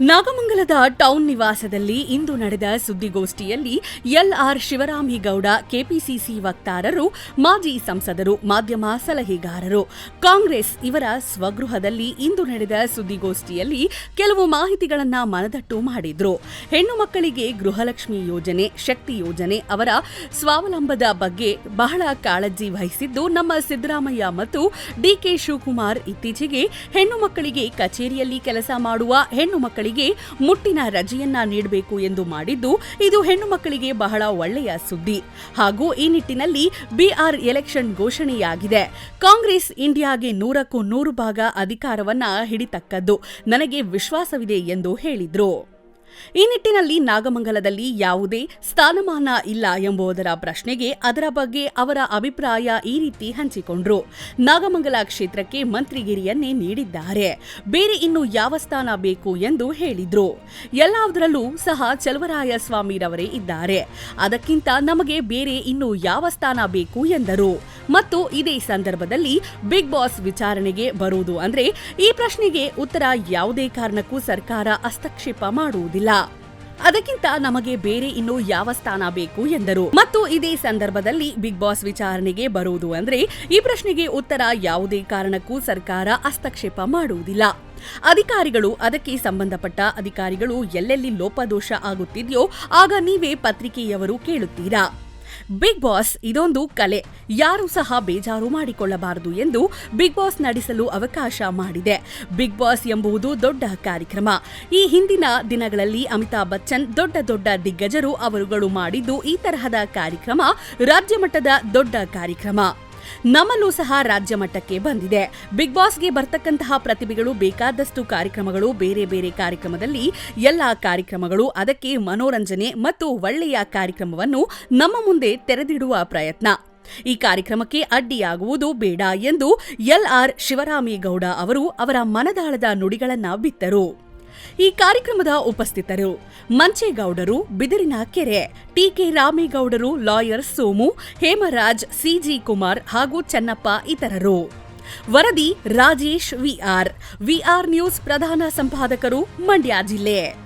ನಾಗಮಂಗಲದ town ನಿವಾಸದಲ್ಲಿ ಇಂದು ನಡೆದ ಸುದ್ದಿಗೋಷ್ಠಿಯಲ್ಲಿ ಎಲ್ಆರ್ ಶಿವರಾಮಿಗೌಡ, ಕೆಪಿಸಿಸಿ ವಕ್ತಾರರು, ಮಾಜಿ ಸಂಸದರು, ಮಾಧ್ಯಮ ಸಲಹೆಗಾರರು, ಕಾಂಗ್ರೆಸ್ ಇವರ ಸ್ವಗೃಹದಲ್ಲಿ ಇಂದು ನಡೆದ ಸುದ್ದಿಗೋಷ್ಠಿಯಲ್ಲಿ ಕೆಲವು ಮಾಹಿತಿಗಳನ್ನು ಮನದಟ್ಟು ಮಾಡಿದ್ರು. ಹೆಣ್ಣು ಮಕ್ಕಳಿಗೆ ಗೃಹಲಕ್ಷ್ಮಿ ಯೋಜನೆ, ಶಕ್ತಿ ಯೋಜನೆ ಅವರ ಸ್ವಾವಲಂಬದ ಬಗ್ಗೆ ಬಹಳ ಕಾಳಜಿ ವಹಿಸಿದ್ದು ನಮ್ಮ ಸಿದ್ದರಾಮಯ್ಯ ಮತ್ತು ಡಿಕೆ ಶಿವಕುಮಾರ್ ಇತ್ತೀಚೆಗೆ ಹೆಣ್ಣು ಮಕ್ಕಳಿಗೆ ಕಚೇರಿಯಲ್ಲಿ ಕೆಲಸ ಮಾಡುವ ಹೆಣ್ಣು ಮುಟ್ಟಿನ ರಜೆಯನ್ನ ನೀಡಬೇಕು ಎಂದು ಮಾಡಿದ್ದು, ಇದು ಹೆಣ್ಣು ಮಕ್ಕಳಿಗೆ ಬಹಳ ಒಳ್ಳೆಯ ಸುದ್ದಿ. ಹಾಗೂ ಈ ನಿಟ್ಟಿನಲ್ಲಿ ಬಿಆರ್ ಎಲೆಕ್ಷನ್ ಘೋಷಣೆಯಾಗಿದೆ. ಕಾಂಗ್ರೆಸ್ ಇಂಡಿಯಾಗೆ ನೂರಕ್ಕೂ ನೂರು ಭಾಗ ಅಧಿಕಾರವನ್ನ ಹಿಡಿತಕ್ಕದ್ದು ನನಗೆ ವಿಶ್ವಾಸವಿದೆ ಎಂದು ಹೇಳಿದ್ರು. ಈ ನಿಟ್ಟಿನಲ್ಲಿ ನಾಗಮಂಗಲದಲ್ಲಿ ಯಾವುದೇ ಸ್ಥಾನಮಾನ ಇಲ್ಲ ಎಂಬುದರ ಪ್ರಶ್ನೆಗೆ ಅದರ ಬಗ್ಗೆ ಅವರ ಅಭಿಪ್ರಾಯ ಈ ರೀತಿ ಹಂಚಿಕೊಂಡ್ರು. ನಾಗಮಂಗಲ ಕ್ಷೇತ್ರಕ್ಕೆ ಮಂತ್ರಿಗಿರಿಯನ್ನೇ ನೀಡಿದ್ದಾರೆ. ಬೇರೆ ಇನ್ನು ಯಾವ ಸ್ಥಾನ ಬೇಕು ಎಂದು ಹೇಳಿದ್ರು. ಎಲ್ಲದರಲ್ಲೂ ಸಹ ಚಲುವರಾಯ ಸ್ವಾಮಿರವರೇ ಇದ್ದಾರೆ. ಅದಕ್ಕಿಂತ ನಮಗೆ ಬೇರೆ ಇನ್ನು ಯಾವ ಸ್ಥಾನ ಬೇಕು ಎಂದರು. ಮತ್ತು ಇದೇ ಸಂದರ್ಭದಲ್ಲಿ ಬಿಗ್ ಬಾಸ್ ವಿಚಾರಣೆಗೆ ಬರುವುದು ಅಂದ್ರೆ ಈ ಪ್ರಶ್ನೆಗೆ ಉತ್ತರ ಯಾವುದೇ ಕಾರಣಕ್ಕೂ ಸರ್ಕಾರ ಹಸ್ತಕ್ಷೇಪ ಮಾಡುವುದಿಲ್ಲ. ಅದಕ್ಕಿಂತ ನಮಗೆ ಬೇರೆ ಇನ್ನು ಯಾವ ಸ್ಥಾನ ಬೇಕು ಎಂದರು. ಮತ್ತು ಇದೇ ಸಂದರ್ಭದಲ್ಲಿ ಬಿಗ್ ಬಾಸ್ ವಿಚಾರಣೆಗೆ ಬರುವುದು ಅಂದ್ರೆ ಈ ಪ್ರಶ್ನೆಗೆ ಉತ್ತರ ಯಾವುದೇ ಕಾರಣಕ್ಕೂ ಸರ್ಕಾರ ಹಸ್ತಕ್ಷೇಪ ಮಾಡುವುದಿಲ್ಲ. ಅಧಿಕಾರಿಗಳು, ಅದಕ್ಕೆ ಸಂಬಂಧಪಟ್ಟ ಅಧಿಕಾರಿಗಳು ಎಲ್ಲೆಲ್ಲಿ ಲೋಪದೋಷ ಆಗುತ್ತಿದೆಯೋ ಆಗ ನೀವೇ ಪತ್ರಿಕೆಯವರು ಕೇಳುತ್ತೀರಾ? ಬಿಗ್ ಬಾಸ್ ಇದೊಂದು ಕಲೆ. ಯಾರೂ ಸಹ ಬೇಜಾರು ಮಾಡಿಕೊಳ್ಳಬಾರದು ಎಂದು ಬಿಗ್ ಬಾಸ್ ನಡೆಸಲು ಅವಕಾಶ ಮಾಡಿದೆ. ಬಿಗ್ ಬಾಸ್ ಎಂಬುದು ದೊಡ್ಡ ಕಾರ್ಯಕ್ರಮ. ಈ ಹಿಂದಿನ ದಿನಗಳಲ್ಲಿ ಅಮಿತಾಬ್ ಬಚ್ಚನ್ ದೊಡ್ಡ ದೊಡ್ಡ ದಿಗ್ಗಜರು ಅವರುಗಳು ಮಾಡಿದ್ದು ಈ ತರಹದ ಕಾರ್ಯಕ್ರಮ ರಾಜ್ಯ ಮಟ್ಟದ ದೊಡ್ಡ ಕಾರ್ಯಕ್ರಮ. ನಮ್ಮಲ್ಲೂ ಸಹ ರಾಜ್ಯ ಮಟ್ಟಕ್ಕೆ ಬಂದಿದೆ. ಬಿಗ್ ಬಾಸ್ಗೆ ಬರ್ತಕ್ಕಂತಹ ಪ್ರತಿಭೆಗಳು, ಬೇಕಾದಷ್ಟು ಕಾರ್ಯಕ್ರಮಗಳು, ಬೇರೆ ಬೇರೆ ಕಾರ್ಯಕ್ರಮದಲ್ಲಿ ಎಲ್ಲ ಕಾರ್ಯಕ್ರಮಗಳು, ಅದಕ್ಕೆ ಮನೋರಂಜನೆ ಮತ್ತು ಒಳ್ಳೆಯ ಕಾರ್ಯಕ್ರಮವನ್ನು ನಮ್ಮ ಮುಂದೆ ತೆರೆದಿಡುವ ಪ್ರಯತ್ನ. ಈ ಕಾರ್ಯಕ್ರಮಕ್ಕೆ ಅಡ್ಡಿಯಾಗುವುದು ಬೇಡ ಎಂದು ಎಲ್ಆರ್ ಶಿವರಾಮೇಗೌಡ ಅವರು ಅವರ ಮನದಾಳದ ನುಡಿಗಳನ್ನು ಬಿತ್ತರು. ಈ ಕಾರ್ಯಕ್ರಮದ ಉಪಸ್ಥಿತರು ಮಂಚೇಗೌಡರು, ಬಿದಿರಿನ ಕೆರೆ, TK ರಾಮೇಗೌಡರು, lawyer Somu, Hemraj, C G Kumar ಹಾಗೂ ಚನ್ನಪ್ಪ ಇತರರು. ವರದಿ ರಾಜೇಶ್ ವಿಆರ್ ವಿಆರ್ ನ್ಯೂಸ್ ಪ್ರಧಾನ ಸಂಪಾದಕರು, ಮಂಡ್ಯ ಜಿಲ್ಲೆ.